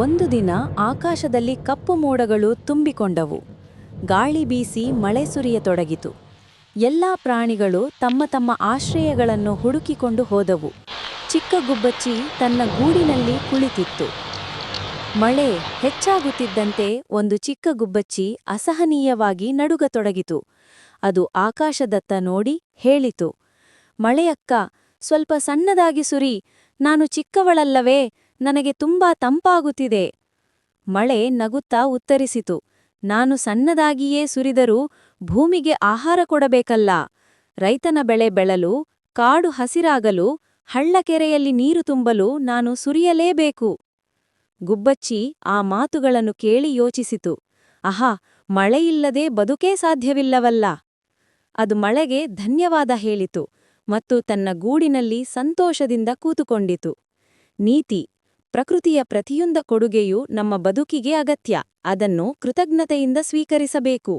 ಒಂದು ದಿನ ಆಕಾಶದಲ್ಲಿ ಕಪ್ಪು ಮೋಡಗಳು ತುಂಬಿಕೊಂಡವು. ಗಾಳಿ ಬೀಸಿ ಮಳೆ ಸುರಿಯತೊಡಗಿತು. ಎಲ್ಲ ಪ್ರಾಣಿಗಳು ತಮ್ಮ ತಮ್ಮ ಆಶ್ರಯಗಳನ್ನು ಹುಡುಕಿಕೊಂಡು ಹೋದವು. ಚಿಕ್ಕ ಗುಬ್ಬಚ್ಚಿ ತನ್ನ ಗೂಡಿನಲ್ಲಿ ಕುಳಿತಿತ್ತು. ಮಳೆ ಹೆಚ್ಚಾಗುತ್ತಿದ್ದಂತೆ ಒಂದು ಚಿಕ್ಕ ಗುಬ್ಬಚ್ಚಿ ಅಸಹನೀಯವಾಗಿ ನಡುಗತೊಡಗಿತು. ಅದು ಆಕಾಶದತ್ತ ನೋಡಿ ಹೇಳಿತು, ಮಳೆಯಕ್ಕ, ಸ್ವಲ್ಪ ಸಣ್ಣದಾಗಿ ಸುರಿ, ನಾನು ಚಿಕ್ಕವಳಲ್ಲವೇ ನನಗೆ ತುಂಬಾ ತಂಪಾಗುತ್ತಿದೆ. ಮಳೆ ನಗುತ್ತಾ ಉತ್ತರಿಸಿತು. ನಾನು ಸಣ್ಣದಾಗಿಯೇ ಸುರಿದರೂ ಭೂಮಿಗೆ ಆಹಾರ ಕೊಡಬೇಕಲ್ಲ. ರೈತನ ಬೆಳೆ ಬೆಳಲು, ಕಾಡು ಹಸಿರಾಗಲು, ಹಳ್ಳಕೆರೆಯಲ್ಲಿ ನೀರು ತುಂಬಲು ನಾನು ಸುರಿಯಲೇಬೇಕು. ಗುಬ್ಬಚ್ಚಿ ಆ ಮಾತುಗಳನ್ನು ಕೇಳಿ ಯೋಚಿಸಿತು. ಅಹಾ ಮಳೆಯಿಲ್ಲದೆ ಬದುಕೇ ಸಾಧ್ಯವಿಲ್ಲವಲ್ಲ. ಅದು ಮಳೆಗೆ ಧನ್ಯವಾದ ಹೇಳಿತು ಮತ್ತು ತನ್ನ ಗೂಡಿನಲ್ಲಿ ಸಂತೋಷದಿಂದ ಕೂತುಕೊಂಡಿತು. ನೀತಿ ಪ್ರಕೃತಿಯ ಪ್ರತಿಯೊಂದ ಕೊಡುಗೆಯೂ ನಮ್ಮ ಬದುಕಿಗೆ ಅಗತ್ಯ ಅದನ್ನು ಕೃತಜ್ಞತೆಯಿಂದ ಸ್ವೀಕರಿಸಬೇಕು.